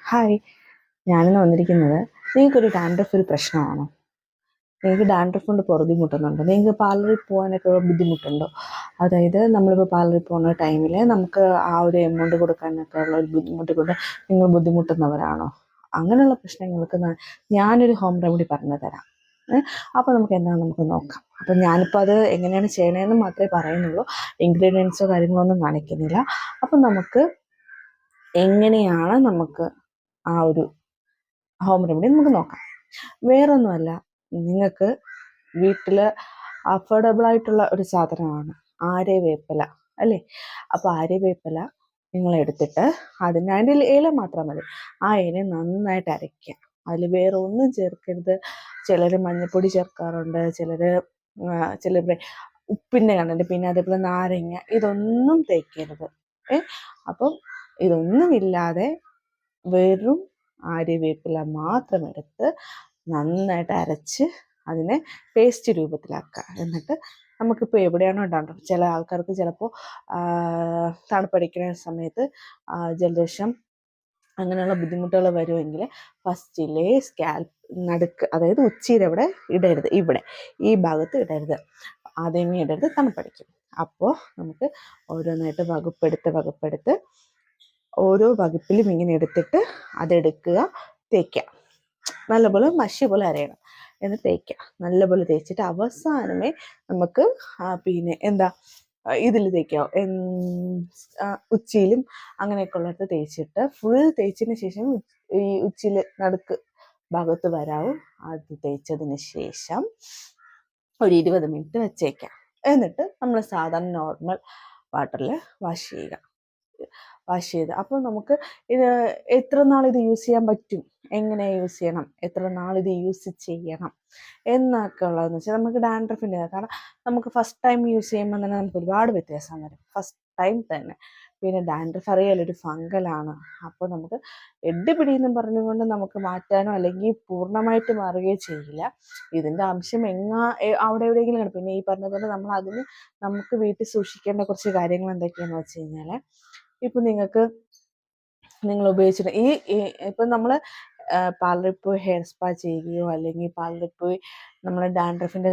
Hi. ഞാനിന്ന് വന്നിരിക്കുന്നത് നിങ്ങൾക്കൊരു ഡാൻഡ്രഫ് ഒരു പ്രശ്നമാണോ? നിങ്ങൾക്ക് ഡാൻഡ്രഫ് കൊണ്ട് ബുദ്ധിമുട്ടുന്നുണ്ടോ നിങ്ങൾക്ക് പാർലറിൽ പോകാനൊക്കെ ബുദ്ധിമുട്ടുണ്ടോ? അതായത് നമ്മളിപ്പോൾ പാർലറിൽ പോകുന്ന ടൈമിൽ നമുക്ക് ആ ഒരു എമൗണ്ട് കൊടുക്കാനൊക്കെ ഉള്ള ഒരു ബുദ്ധിമുട്ട് കൊണ്ട് നിങ്ങൾ ബുദ്ധിമുട്ടുന്നവരാണോ? അങ്ങനെയുള്ള പ്രശ്നങ്ങൾക്ക് ഞാനൊരു ഹോം റെമഡി പറഞ്ഞു തരാം. അപ്പോൾ നമുക്ക് എന്താണ് നമുക്ക് നോക്കാം. അപ്പം ഞാനിപ്പോൾ അത് എങ്ങനെയാണ് ചെയ്യണതെന്ന് മാത്രമേ പറയുന്നുള്ളൂ. ഇൻഗ്രീഡിയൻസോ കാര്യങ്ങളോ ഒന്നും കാണിക്കുന്നില്ല. അപ്പം നമുക്ക് എങ്ങനെയാണ് നമുക്ക് ആ ഒരു ഹോം റെമഡി നമുക്ക് നോക്കാം. വേറൊന്നുമല്ല നിങ്ങൾക്ക് വീട്ടിൽ അഫോർഡബിൾ ആയിട്ടുള്ള ഒരു സാധനമാണ് ആരെ ആര്യവേപ്പില അല്ലേ? അപ്പോൾ ആര്യവേപ്പില നിങ്ങൾ എടുത്തിട്ട് അതിന് അതിന്റെ ഇല മാത്രം മതി. ആ ഇല നന്നായിട്ട് അരയ്ക്കുക. അതിൽ വേറെ ഒന്നും ചേർക്കരുത്. ചിലർ മഞ്ഞൾപ്പൊടി ചേർക്കാറുണ്ട് ചിലർ ചിലർ ഉപ്പിന്റെ കണ്ടിട്ട് പിന്നെ അതേപോലെ നാരങ്ങ ഇതൊന്നും തേക്കരുത്. ഏ? അപ്പം ഇതൊന്നുമില്ലാതെ വെറും ആര്യവേപ്പില മാത്രം എടുത്ത് നന്നായിട്ട് അരച്ച് അതിനെ പേസ്റ്റ് രൂപത്തിലാക്കുക. എന്നിട്ട് നമുക്കിപ്പോൾ എവിടെയാണോ ഉണ്ടാകുന്നത് ചില ആൾക്കാർക്ക് ചിലപ്പോൾ തണുപ്പടിക്കുന്ന സമയത്ത് ജലദോഷം അങ്ങനെയുള്ള ബുദ്ധിമുട്ടുകൾ വരുമെങ്കിൽ ഫസ്റ്റിലെ സ്കാൽപ്പ് നടുക്ക് അതായത് ഉച്ചയിൽ അവിടെ ഇടരുത്. ഇവിടെ ഈ ഭാഗത്ത് ഇടരുത്. ആദ്യമേ ഇടരുത് തണുപ്പടിക്കും. അപ്പോൾ നമുക്ക് ഓരോന്നായിട്ട് വകുപ്പെടുത്ത് വകുപ്പെടുത്ത് ഓരോ വകുപ്പിലും ഇങ്ങനെ എടുത്തിട്ട് അതെടുക്കുക തേക്കുക. നല്ലപോലെ മഷി പോലെ അരയണം. എന്നിട്ട് തേക്കുക. നല്ലപോലെ തേച്ചിട്ട് അവസാനമേ നമുക്ക് പിന്നെ എന്താ ഇതിൽ തേക്കാം ഉച്ചിയിലും അങ്ങനെയൊക്കെ ഉള്ളിടത്ത് തേച്ചിട്ട് ഫുൾ തേച്ചതിന് ശേഷം ഈ ഉച്ചിയിൽ നടുക്ക് ഭാഗത്ത് വരാവും. അത് തേച്ചതിന് ശേഷം ഒരു ഇരുപത് മിനിറ്റ് വെച്ചേക്കാം എന്നിട്ട് നമ്മൾ സാധാരണ നോർമൽ വാട്ടറിൽ വാഷ് ചെയ്യുക. വാഷ് ചെയ്ത്. അപ്പോൾ നമുക്ക് ഇത് എത്ര നാൾ ഇത് യൂസ് ചെയ്യാൻ പറ്റും? എങ്ങനെ യൂസ് ചെയ്യണം? എത്ര നാൾ ഇത് യൂസ് ചെയ്യണം? എന്നൊക്കെ ഉള്ളതെന്ന് വെച്ചാൽ നമുക്ക് ഡാൻഡ്രഫിന്റെ കാരണം നമുക്ക് ഫസ്റ്റ് ടൈം യൂസ് ചെയ്യുമ്പോൾ തന്നെ നമുക്ക് ഒരുപാട് വ്യത്യാസം വരും. ഫസ്റ്റ് ടൈം തന്നെ. പിന്നെ ഡാൻഡ്രഫ് അറിയാലൊരു ഫംഗലാണ്. അപ്പോൾ നമുക്ക് എഡ് പിടിയെന്നും പറഞ്ഞുകൊണ്ട് നമുക്ക് മാറ്റാനോ അല്ലെങ്കിൽ പൂർണമായിട്ട് മാറുകയോ ചെയ്യില്ല. ഇതിന്റെ അംശം എങ്ങാ അവിടെ എവിടെയെങ്കിലും കാണും പിന്നെ ഈ പറഞ്ഞതുപോലെ നമ്മൾ അതിന് നമുക്ക് വീട്ടിൽ സൂക്ഷിക്കേണ്ട കുറച്ച് കാര്യങ്ങൾ എന്തൊക്കെയാണെന്ന് വെച്ച് കഴിഞ്ഞാൽ ഇപ്പം നിങ്ങൾക്ക് നിങ്ങൾ ഉപയോഗിച്ചിട്ട് ഈ ഇപ്പം നമ്മൾ പാർലറിൽ പോയി ഹെയർ സ്പാ ചെയ്യുകയോ അല്ലെങ്കിൽ പാർലറിൽ പോയി നമ്മൾ ഡാൻഡ്രഫിന്റെ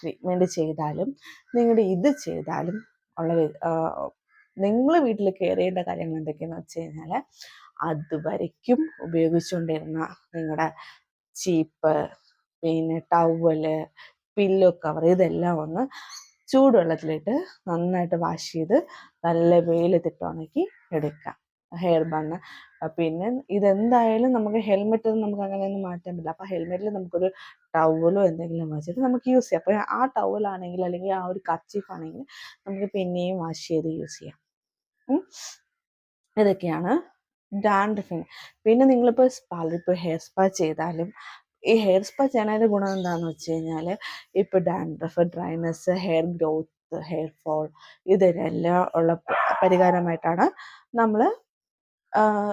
ട്രീറ്റ്മെന്റ് ചെയ്താലും നിങ്ങളുടെ ഇത് ചെയ്താലും ഉള്ള നിങ്ങൾ വീട്ടിൽ കെയർ കാര്യങ്ങൾ എന്തൊക്കെയാണെന്ന് വെച്ച് കഴിഞ്ഞാൽ അതുവരയ്ക്കും ഉപയോഗിച്ചുകൊണ്ടിരുന്ന നിങ്ങളുടെ ചീപ്പ് പിന്നെ ടവൽ പില്ലോ കവർ ഇതെല്ലാം ഒന്ന് ചൂടുവെള്ളത്തിലിട്ട് നന്നായിട്ട് വാഷ് ചെയ്ത് നല്ല വെയിലത്തിട്ട് ഉണക്കി എടുക്കാം. ഹെയർ ബണ്ണ് പിന്നെ ഇതെന്തായാലും നമുക്ക് ഹെൽമെറ്റ് നമുക്ക് അങ്ങനെയൊന്നും മാറ്റാൻ പറ്റില്ല. അപ്പോൾ ഹെൽമെറ്റിൽ നമുക്കൊരു ടവലോ എന്തെങ്കിലും വെച്ചിട്ട് നമുക്ക് യൂസ് ചെയ്യാം. അപ്പോൾ ആ ടവലാണെങ്കിൽ അല്ലെങ്കിൽ ആ ഒരു കർച്ചീഫ് ആണെങ്കിൽ നമുക്ക് പിന്നെയും വാഷ് ചെയ്ത് യൂസ് ചെയ്യാം. ഇതൊക്കെയാണ് ഡാൻഡ്രഫിന് പിന്നെ നിങ്ങളിപ്പോൾ പലരിപ്പോൾ ഹെയർ സ്പാ ചെയ്താലും ഈ ഹെയർ സ്പാ ചെയ്യണതിന്റെ ഗുണം എന്താണെന്ന് വെച്ച് കഴിഞ്ഞാൽ ഇപ്പോൾ dandruff dryness hair growth hair fall ഇതിനെല്ലാം ഉള്ള പരിഹാരമായിട്ടാണ് നമ്മൾ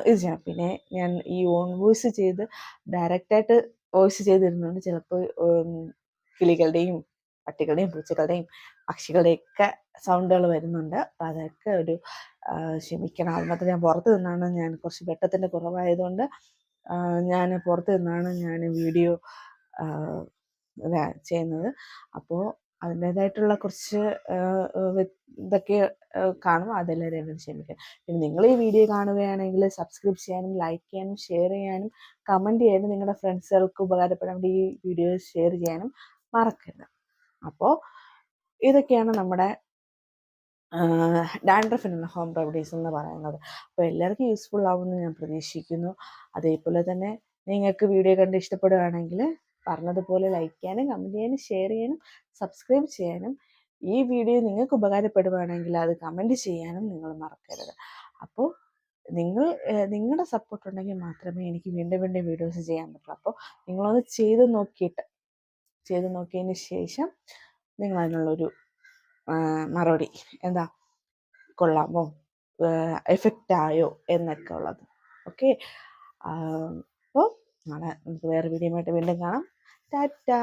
ഇത് ചെയ്യണം പിന്നെ ഞാൻ ഈ ഓൺ വോയിസ് ചെയ്ത് ഡയറക്റ്റായിട്ട് വോയിസ് ചെയ്തിരുന്നുണ്ട് ചിലപ്പോൾ കിളികളുടെയും പട്ടികളുടെയും പൂച്ചകളുടെയും പക്ഷികളുടെയൊക്കെ സൗണ്ടുകൾ വരുന്നുണ്ട്. അപ്പം അതൊക്കെ ഒരു ക്ഷമിക്കണം. മാത്രം ഞാൻ പുറത്ത് നിന്നാണ് ഞാൻ കുറച്ച് വെട്ടത്തിന്റെ കുറവായതുകൊണ്ട് ഞാൻ പുറത്ത് നിന്നാണ് ഞാൻ വീഡിയോ ചെയ്യുന്നത്. അപ്പോൾ അതിന്റേതായിട്ടുള്ള കുറച്ച് ഇതൊക്കെ കാണും. അതെല്ലാവരും ക്ഷമിക്കുക പിന്നെ നിങ്ങൾ ഈ വീഡിയോ കാണുകയാണെങ്കിൽ സബ്സ്ക്രൈബ് ചെയ്യാനും ലൈക്ക് ചെയ്യാനും ഷെയർ ചെയ്യാനും കമന്റ് ചെയ്യാനും നിങ്ങളുടെ ഫ്രണ്ട്സുകൾക്ക് ഉപകാരപ്പെടാൻ ഈ വീഡിയോ ഷെയർ ചെയ്യാനും മറക്കരുത്. അപ്പോൾ ഇതൊക്കെയാണ് നമ്മുടെ ഡാൻഡ്രഫിനുള്ള ഹോം റെമഡീസ് എന്ന് പറയുന്നത്. അപ്പോൾ എല്ലാവർക്കും യൂസ്ഫുൾ ആവുമെന്ന് ഞാൻ പ്രതീക്ഷിക്കുന്നു. അതേപോലെ തന്നെ നിങ്ങൾക്ക് വീഡിയോ കണ്ട് ഇഷ്ടപ്പെടുകയാണെങ്കിൽ പറഞ്ഞതുപോലെ ലൈക്ക് ചെയ്യാനും കമന്റ് ചെയ്യാനും ഷെയർ ചെയ്യാനും സബ്സ്ക്രൈബ് ചെയ്യാനും ഈ വീഡിയോ നിങ്ങൾക്ക് ഉപകാരപ്പെടുകയാണെങ്കിൽ അത് കമന്റ് ചെയ്യാനും നിങ്ങൾ മറക്കരുത്. അപ്പോൾ നിങ്ങൾ നിങ്ങളുടെ സപ്പോർട്ട് ഉണ്ടെങ്കിൽ മാത്രമേ എനിക്ക് വീണ്ടും വീണ്ടും വീഡിയോസ് ചെയ്യാൻ പറ്റുള്ളൂ. അപ്പോൾ നിങ്ങളൊന്ന് ചെയ്ത് നോക്കിയിട്ട് ചെയ്ത് നോക്കിയതിന് ശേഷം നിങ്ങൾ അതിനുള്ളൊരു മറുപടി. എന്താ? കൊള്ളാമോ? എഫക്റ്റ് ആയോ എന്നൊക്കെ ഉള്ളത് ഓക്കെ അപ്പോൾ നാളെ നമുക്ക് വേറെ വീഡിയോ വീണ്ടും കാണാം. ടാറ്റാ!